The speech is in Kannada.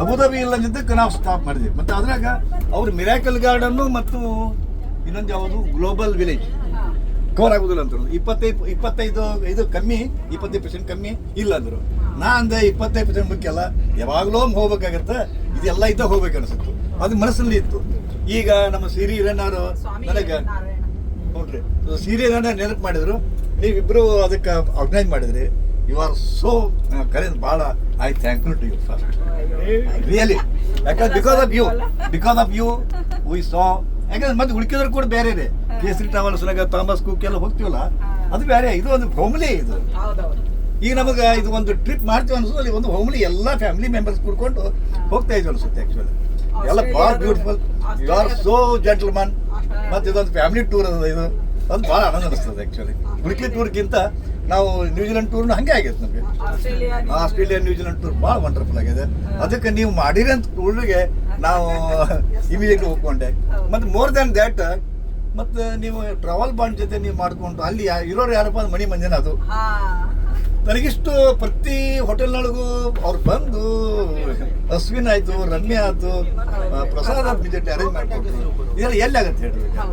ಅಬುದಾಬಿ ಇಲ್ಲ ಅಂದಿದ್ದಕ್ಕೆ ನಾವು ಸ್ಟಾಪ್ ಮಾಡಿದ್ವಿ ಮತ್ತೆ ಅದ್ರಾಗ ಅವ್ರು ಮಿರಾಕಲ್ ಗಾರ್ಡನ್ನು ಮತ್ತು ಇನ್ನೊಂದು ಯಾವುದು? ಗ್ಲೋಬಲ್ ವಿಲೇಜ್ ಕವರ್ ಆಗುದಿಲ್ಲ ಅಂತ ಇಪ್ಪತ್ತೈದು ಇಪ್ಪತ್ತೈದು ಇದು ಕಮ್ಮಿ ಇಪ್ಪತ್ತೈದು ಪರ್ಸೆಂಟ್ ಕಮ್ಮಿ ಇಲ್ಲ ಅಂದ್ರು. ನಾ ಅಂದೆ ಇಪ್ಪತ್ತೈದು ಪರ್ಸೆಂಟ್ ಮುಖ್ಯ ಅಲ್ಲ. ಯಾವಾಗಲೂ ಹೋಗ್ಬೇಕಾಗತ್ತೆ. ಇದೆಲ್ಲ ಇದ್ದ ಹೋಗ್ಬೇಕು ಅನಿಸುತ್ತು. ಅದು ಮನಸ್ಸಲ್ಲಿ ಇತ್ತು. ಈಗ ನಮ್ಮ ಸಿರಿ ಹಿರಣ್ಣರು ನನಗೆ ನೋಡ್ರಿ ಸಿರಿ ಸೀರಿಯಲ್ ನೆನಪು ಮಾಡಿದ್ರು. ನೀವಿಬ್ರು ಅದಕ್ಕೆ ಆರ್ಗನೈಸ್ ಮಾಡಿದ್ರಿ. ಯು ಆರ್ ಸೋ ಕರೆನ್ ಭಾಳ I thank you to you sir really ಯಾಕಂದ್ರೆ because of you because of you we saw ಯಾಕಂದ್ರೆ ಮತ್ತೆ ಉಳ್ಕಿದ್ರು ಕೂಡ ಬೇರೆ ಇದೆ. ಕೇಸರಿ ಟ್ರಾವೆಲ್ಸ್ ಥಾಮಸ್ ಕುಕ್ ಎಲ್ಲ ಹೋಗ್ತೀವಲ್ಲ? ಅದು ಬೇರೆ ಇದು ಒಂದು ಹೋಮ್ಲಿ ಇದು. ಈಗ ನಮಗೆ ಇದು ಒಂದು ಟ್ರಿಪ್ ಮಾಡ್ತೀವಿ ಅನ್ಸೋದು ಅಲ್ಲಿ ಒಂದು ಹೋಮ್ಲಿ ಎಲ್ಲ ಫ್ಯಾಮಿಲಿ ಮೆಂಬರ್ಸ್ ಕೂಡ್ಕೊಂಡು ಹೋಗ್ತಾ ಇದ್ವಿ ಅನ್ಸುತ್ತೆ ಆಕ್ಚುಲಿ ಎಲ್ಲ ಭಾಳ beautiful you are so gentleman ಮತ್ತೆ ಇದೊಂದು ಫ್ಯಾಮಿಲಿ ಟೂರ್ ಅದ ಇದು. ಅದು ಭಾಳ ಆನಂದ ಅನಿಸ್ತದೆ ಆ್ಯಕ್ಚುಲಿ ಉಡುಕಿ ಟೂರ್ಗಿಂತ ನಾವು ನ್ಯೂಜಿಲೆಂಡ್ ಟೂರ್ನು ಹಂಗೆ ಆಗೈತೆ ನಮಗೆ. ಆಸ್ಟ್ರೇಲಿಯಾ ನ್ಯೂಜಿಲೆಂಡ್ ಟೂರ್ ಭಾಳ ವಂಡರ್ಫುಲ್ ಆಗಿದೆ. ಅದಕ್ಕೆ ನೀವು ಮಾಡಿರಿ ಅಂತ ಟೂರ್ಗೆ ನಾವು ಇಮಿಡಿಯೇಟ್ಲಿ ಒಪ್ಕೊಂಡೆ ಮತ್ತು ಮೋರ್ ದ್ಯಾನ್ ದ್ಯಾಟ್ ಮತ್ತು ನೀವು ಟ್ರಾವೆಲ್ ಬಾಂಡ್ ಜೊತೆ ನೀವು ಮಾಡಿಕೊಂಡು ಅಲ್ಲಿ ಇರೋರು ಯಾರಪ್ಪ ಅಂದ್ರೆ ಮಣಿ ಮಂಜನ ಅದು. ನನಗಿಷ್ಟು ಪ್ರತಿ ಹೋಟೆಲ್ನೊಳಗೂ ಅವ್ರು ಬಂದು ಅಶ್ವಿನ್ ಆಯಿತು ರಮ್ಯ ಆಯಿತು ಪ್ರಸಾದ್ ಅವ್ರ ಅರೇಂಜ್ ಮಾಡ್ಕೊಟ್ರು. ಇದೆಲ್ಲ ಎಲ್ಲಿ ಆಗತ್ತೆ ಹೇಳ್ರಿ